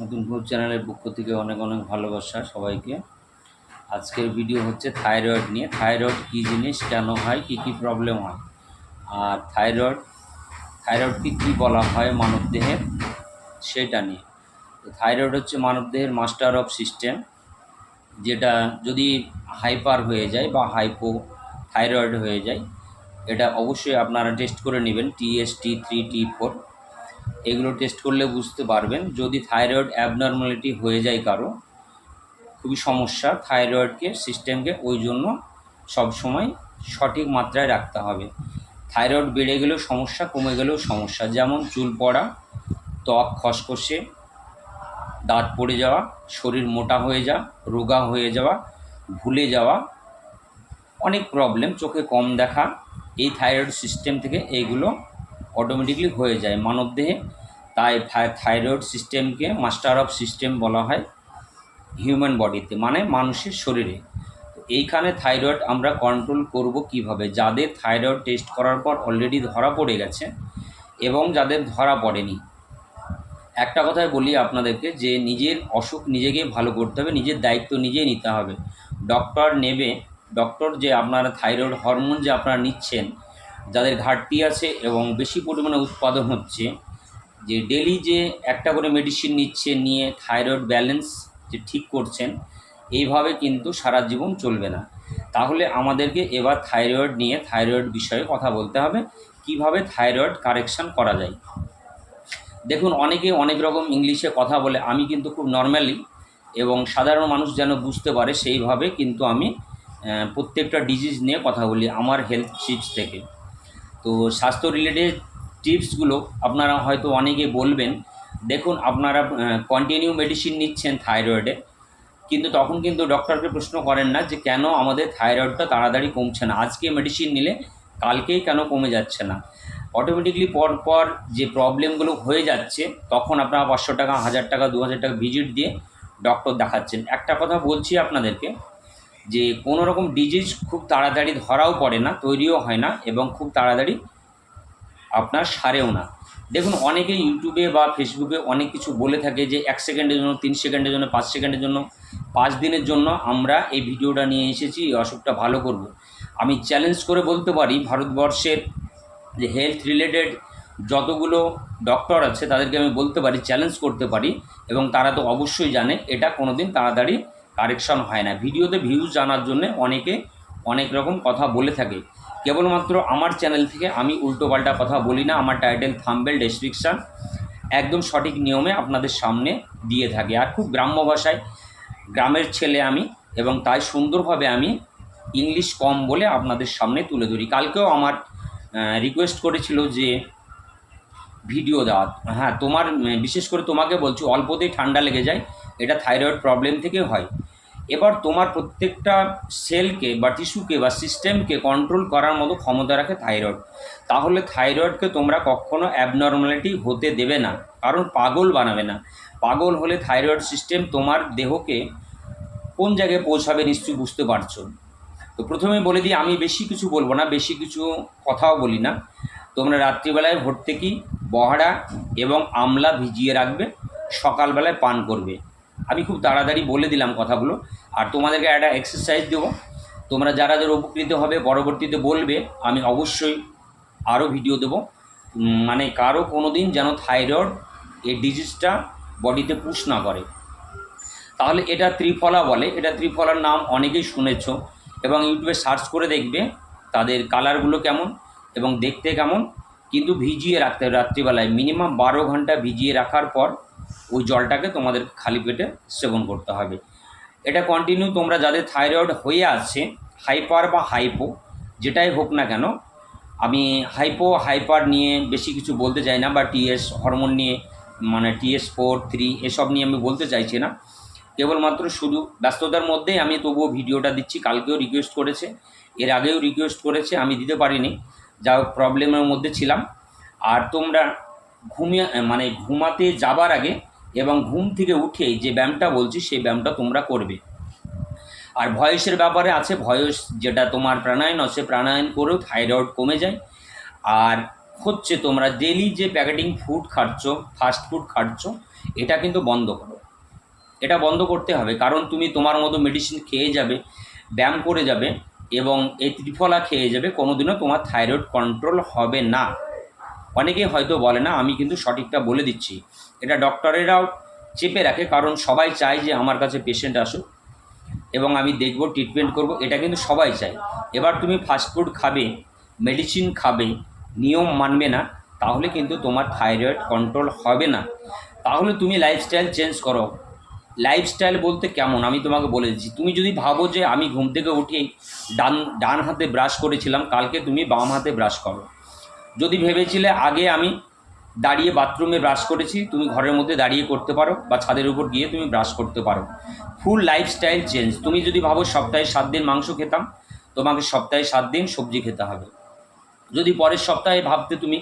নতুন ফুড চ্যানেলের পক্ষ থেকে অনেক অনেক ভালোবাসা সবাইকে। আজকের ভিডিও হচ্ছে থাইরয়েড নিয়ে। থাইরয়েড কী জিনিস, কেন হয়, কী কী প্রবলেম হয়? আর থাইরয়েড, থাইরয়েডকে কী বলা হয় মানবদেহের সেটা নিয়ে। তো থাইরয়েড হচ্ছে মানবদেহের মাস্টার অফ সিস্টেম যেটা যদি হাইপার হয়ে যায় বা হাইপো থাইরয়েড হয়ে যায়, এটা অবশ্যই আপনারা টেস্ট করে নেবেন টিএসটি থ্রি টি ফোর এগুলো টেস্ট করলে বুঝতে পারবেন। যদি থাইরয়েড অ্যাবনর্মালিটি হয়ে যায় কারও, খুবই সমস্যা থাইরয়েডকে সিস্টেমকে ওই জন্য সবসময় সঠিক মাত্রায় রাখতে হবে। থাইরয়েড বেড়ে গেলেও সমস্যা, কমে গেলেও সমস্যা। যেমন চুল পড়া, ত্বক খসখসে, দাঁত পড়ে যাওয়া, শরীর মোটা হয়ে যাওয়া, রোগা হয়ে যাওয়া, ভুলে যাওয়া, অনেক প্রবলেম চোখে কম দেখা। এই থাইরয়েড সিস্টেম থেকে এইগুলো অটোমেটিকলি হয়ে যায়। মানবদেহে তাই থাইরয়েড সিস্টেমকে মাস্টার অফ সিস্টেম বলা হয় হিউম্যান বডিতে মানে মানুষের শরীরে। এইখানে থাইরয়েড আমরা কন্ট্রোল করব কীভাবে? যাদের থাইরয়েড টেস্ট করার পর অলরেডি ধরা পড়ে গেছে এবং যাদের ধরা পড়েনি। একটা কথাই বলি আপনাদেরকে যে নিজের অসুখ নিজেকে ভালো করতে হবে, নিজের দায়িত্ব নিজেই নিতে হবে। ডক্টর নেবে ডক্টর যে আপনারা থাইরয়েড হরমোন যে আপনারা নিচ্ছেন যাদের ঘাটতি আছে এবং বেশি পরিমাণে উৎপাদন হচ্ছে, যে ডেলি যে একটা করে মেডিসিন নিচ্ছে, নিয়ে থাইরয়েড ব্যালেন্স যে ঠিক করছেন, এইভাবে কিন্তু সারা জীবন চলবে না। তাহলে আমাদেরকে এবার থাইরয়েড নিয়ে থাইরয়েড বিষয়ে কথা বলতে হবে, কীভাবে থাইরয়েড কারেকশন করা যায়। দেখুন, অনেকে অনেক রকম ইংলিশে কথা বলে, আমি কিন্তু খুব নর্মালি এবং সাধারণ মানুষ যেন বুঝতে পারে, সেইভাবে কিন্তু আমি প্রত্যেকটা ডিজিজ নিয়ে কথা বলি, আমার হেলথ টিপস থেকে। তো স্বাস্থ্য রিলেটেড টিপসগুলো আপনারা হয়তো অনেকে বলবেন, দেখুন আপনারা কন্টিনিউ মেডিসিন নিচ্ছেন থাইরয়েডে কিন্তু তখন কিন্তু ডক্টরকে প্রশ্ন করেন না যে কেন আমাদের থাইরয়েডটা তাড়াতাড়ি কমছে না? আজকে মেডিসিন নিলে কালকেই কেন কমে যাচ্ছে না? অটোমেটিকলি পর পর যে প্রবলেমগুলো হয়ে যাচ্ছে, তখন আপনারা পাঁচশো টাকা, হাজার টাকা, দু হাজার টাকা ভিজিট দিয়ে ডক্টর দেখাচ্ছেন। একটা কথা বলছি আপনাদেরকে যে কোনো রকম ডিজিজ খুব তাড়াতাড়ি ধরাও পড়ে না, তৈরিও হয় না এবং খুব তাড়াতাড়ি আপনার সারেও না দেখুন, অনেকে ইউটিউবে বা ফেসবুকে অনেক কিছু বলে থাকে যে এক সেকেন্ডের জন্য, তিন সেকেন্ডের জন্য, পাঁচ সেকেন্ডের জন্য, পাঁচ দিনের জন্য আমরা এই ভিডিওটা নিয়ে এসেছি, এই অসুখটা ভালো করব। আমি চ্যালেঞ্জ করে বলতে পারি, ভারতবর্ষের যে হেলথ রিলেটেড যতগুলো ডক্টর আছে, তাদেরকে আমি বলতে পারি চ্যালেঞ্জ করতে পারি এবং তারা তো অবশ্যই জানে, এটা কোনো দিন তাড়াতাড়ি কারেকশন হয় না। ভিডিওতে ভিউজ জানার জন্য অনেকে অনেক রকম কথা বলে থাকে। কেবলমাত্র আমার চ্যানেল থেকে আমি উল্টোপাল্টা কথা বলি না, আমার টাইটেল থাম্বেল ডেসক্রিপশান একদম সঠিক নিয়মে আপনাদের সামনে দিয়ে থাকে। আর খুব গ্রাম্য ভাষায় গ্রামের ছেলে আমি এবং তাই সুন্দরভাবে আমি ইংলিশ কম বলে আপনাদের সামনে তুলে ধরি। কালকেও আমার রিকোয়েস্ট করেছিল যে ভিডিও দেওয়া। হ্যাঁ তোমার বিশেষ করে তোমাকে বলছি, অল্পতেই ঠান্ডা লেগে যায়। এটা থাইরয়েড প্রবলেম থেকে হয়। এবার তোমার প্রত্যেকটা সেলকে বা টিস্যুকে বা সিস্টেমকে কন্ট্রোল করার মতো ক্ষমতা রাখে থাইরয়েড তাহলে থাইরয়েডকে তোমরা কখনো অ্যাবনর্মালিটি হতে দেবে না, কারণ পাগল বানাবে না। পাগল হলে থাইরয়েড সিস্টেম তোমার দেহকে কোন জায়গায় পৌঁছাবে নিশ্চয়ই বুঝতে পারছ। তো প্রথমে বলে দিই, আমি বেশি কিছু বলব না, বেশি কিছু কথাও বলি না। তোমরা রাত্রিবেলায় ভোর থেকেই বহাড়া এবং আমলা ভিজিয়ে রাখবে, সকালবেলায় পান করবে। আমি খুব তাড়াতাড়ি বলে দিলাম কথাগুলো। আর তোমাদেরকে একটা এক্সারসাইজ দেবো। তোমরা যারা যারা উপকৃত হবে, পরবর্তীতে বলবে, আমি অবশ্যই আরও ভিডিও দেবো। মানে কারও কোনো দিন যেন থাইরয়েড এই ডিজিজটা বডিতে পুশ না করে। তাহলে এটা ত্রিফলা বলে। এটা ত্রিফলার নাম অনেকেই শুনেছো এবং ইউটিউবে সার্চ করে দেখবে তাদের কালারগুলো কেমন এবং দেখতে কেমন। কিন্তু ভিজিয়ে রাখতে হবে রাত্রিবেলায়। মিনিমাম বারো ঘণ্টা ভিজিয়ে রাখার পর ওই জলটাকে তোমাদের খালি পেটে সেবন করতে হবে। এটা কন্টিনিউ তোমরা যাদের থাইরয়েড হয়ে আছে হাইপার বা হাইপো যেটাই হোক না কেন, আমি হাইপো হাইপার নিয়ে বেশি কিছু বলতে চাই না বা টিএস হরমোন নিয়ে মানে টিএস ফোর থ্রি এসব নিয়ে আমি বলতে চাইছি না। কেবলমাত্র শুধু ব্যস্ততার মধ্যেই আমি তবুও ভিডিওটা দিচ্ছি, কালকেও রিকোয়েস্ট করেছে, এর আগেও রিকোয়েস্ট করেছে, আমি দিতে পারিনি, যা হোক প্রবলেমের মধ্যে ছিলাম। আর তোমরা ঘুমিয়ে মানে ঘুমাতে যাবার আগে এবং ঘুম থেকে উঠেই যে ব্যায়ামটা বলছি, সেই ব্যায়ামটা তোমরা করবে। আর ভয়েসের ব্যাপারে আছে, ভয়েস যেটা তোমার প্রাণায়াম আছে প্রাণায়াম করেও থাইরয়েড কমে যায়। আর হচ্ছে তোমরা ডেলি যে প্যাকেটিং ফুড খাচ্ছ, ফাস্ট ফুড খাচ্ছ, এটা কিন্তু বন্ধ করো। এটা বন্ধ করতে হবে, কারণ তুমি তোমার মতো মেডিসিন খেয়ে যাবে, ব্যায়াম করে যাবে এবং এই ত্রিফলা খেয়ে যাবে, কোনোদিনও তোমার থাইরয়েড কন্ট্রোল হবে না। অনেকেই হয়তো বলে, না, আমি কিন্তু সঠিকটা বলে দিচ্ছি। এটা ডক্টরেরাও চেপে রাখে, কারণ সবাই চায় যে আমার কাছে পেশেন্ট আসুক এবং আমি দেখব ট্রিটমেন্ট করব, এটা কিন্তু সবাই চায়। এবার তুমি ফাস্টফুড খাবে মেডিসিন খাবে, নিয়ম মানবে না, তাহলে কিন্তু তোমার থাইরয়েড কন্ট্রোল হবে না। তাহলে তুমি লাইফস্টাইল চেঞ্জ করো। লাইফস্টাইল বলতে কেমন? আমি তোমাকে বলে দিচ্ছি, তুমি যদি ভাবো যে আমি ঘুম থেকে উঠেই ডান ডান হাতে ব্রাশ করেছিলাম, কালকে তুমি বাম হাতে ব্রাশ করো। যদি ভেবেছিলে আগে আমি দাঁড়িয়ে বাথরুমে ব্রাশ করেছি, তুমি ঘরের মধ্যে দাঁড়িয়ে করতে পারো বা ছাদের উপর গিয়ে তুমি ব্রাশ করতে পারো। ফুল লাইফস্টাইল চেঞ্জ তুমি যদি ভাবো সপ্তাহে সাত দিন মাংস খেতাম, তোমাকে সপ্তাহে সাত দিন সবজি খেতে হবে। যদি পরের সপ্তাহে ভাবতে তুমি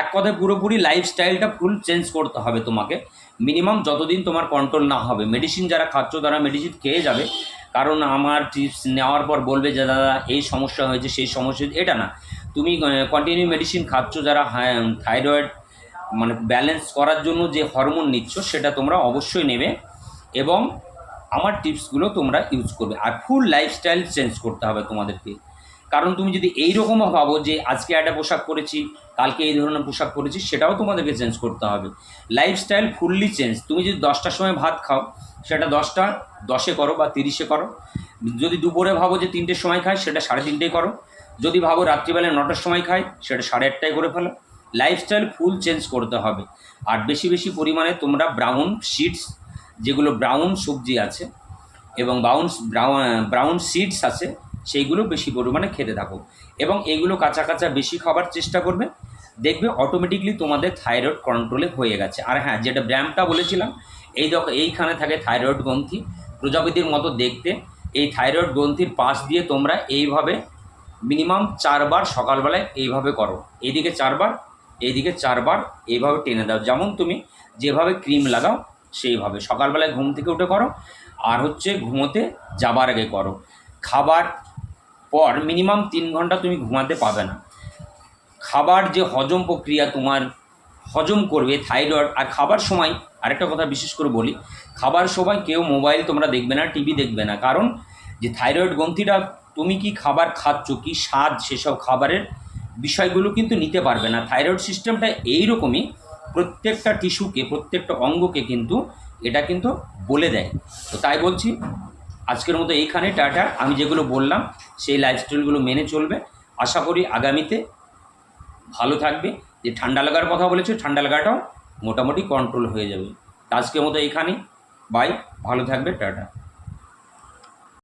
এক কথায় পুরোপুরি লাইফস্টাইলটা ফুল চেঞ্জ করতে হবে তোমাকে মিনিমাম যতদিন তোমার কন্ট্রোল না হবে। মেডিসিন যারা খাচ্ছ, তারা মেডিসিন খেয়ে যাবে। কারণ আমার টিপস নেওয়ার পর বলবে যে, দাদা, এই সমস্যা হয়েছে, সেই সমস্যা এটা না। তুমি কন্টিনিউ মেডিসিন খাচ্ছ, যারা থাইরয়েড মানে ব্যালেন্স করার জন্য যে হরমোন নিচ্ছ, সেটা তোমরা অবশ্যই নেবে এবং আমার টিপসগুলো তোমরা ইউজ করবে। আর ফুল লাইফস্টাইল চেঞ্জ করতে হবে তোমাদেরকে। কারণ তুমি যদি এই এইরকমও ভাবো যে আজকে একটা পোশাক পরেছি, কালকে এই ধরনের পোশাক পরেছি, সেটাও তোমাদেরকে চেঞ্জ করতে হবে। লাইফস্টাইল ফুললি চেঞ্জ তুমি যদি দশটার সময় ভাত খাও, সেটা দশটা, দশে করো বা তিরিশে করো। যদি দুপুরে ভাবো যে তিনটের সময় খায় সেটা সাড়ে তিনটেই করো। যদি ভাবো রাত্রিবেলায় নটার সময় খাই সেটা সাড়ে আটটায় করে ফেলো। লাইফস্টাইল ফুল চেঞ্জ করতে হবে। আর বেশি বেশি পরিমাণে তোমরা ব্রাউন সিডস যেগুলো ব্রাউন সবজি আছে এবং ব্রাউন ব্রাউন সিডস আছে, সেইগুলো বেশি পরিমাণে খেতে থাকো। এবং এগুলো কাঁচা কাঁচা বেশি খাবার চেষ্টা করবে। দেখবে অটোমেটিকলি তোমাদের থাইরয়েড কন্ট্রোলে হয়ে গেছে। আর হ্যাঁ যেটা ব্যায়ামটা বলেছিলাম, এই এইখানে থাকে থাইরয়েড গ্রন্থি। প্রজাপতির মতো দেখতে এই থাইরয়েড গ্রন্থির পাশ দিয়ে তোমরা এইভাবে মিনিমাম চারবার সকালবেলায় এইভাবে করো। এইদিকে চারবার এইদিকে চারবার, এইভাবে টেনে দাও। যেমন তুমি যেভাবে ক্রিম লাগাও, সেইভাবে। সকালবেলায় ঘুম থেকে উঠে করো, আর হচ্ছে ঘুমোতে যাবার আগে করো। খাবার পর মিনিমাম তিন ঘণ্টা তুমি ঘুমাতে পাবে না। খাবার যে হজম প্রক্রিয়া তোমার হজম করবে, থাইরয়েড, আর খাবার সময়, আরেকটা কথা বিশেষ করে বলি, খাবার সময় কেউ মোবাইল তোমরা দেখবে না, টিভি দেখবে না। কারণ যে থাইরয়েড গ্রন্থিটা তুমি কি খাবার খাচ্ছ, কি স্বাদ সেসব খাবারের বিষয়গুলো কিন্তু নিতে পারবে না। থাইরয়েড সিস্টেমটা এইরকমই, প্রত্যেকটা টিস্যুকে প্রত্যেকটা অঙ্গকে কিন্তু এটা কিন্তু বলে দেয়। তো তাই বলছি, আজকের মতো এইখানে, টাটা। আমি যেগুলো বললাম, সেই লাইফস্টাইলগুলো মেনে চলবে। আশা করি আগামীতে ভালো থাকবে। যে ঠান্ডা লাগার কথা বলেছে, ঠান্ডা লাগাটাও মোটামুটি কন্ট্রোল হয়ে যাবে। আজকের মতো এইখানেই। বাই ভালো থাকবে, টাটা।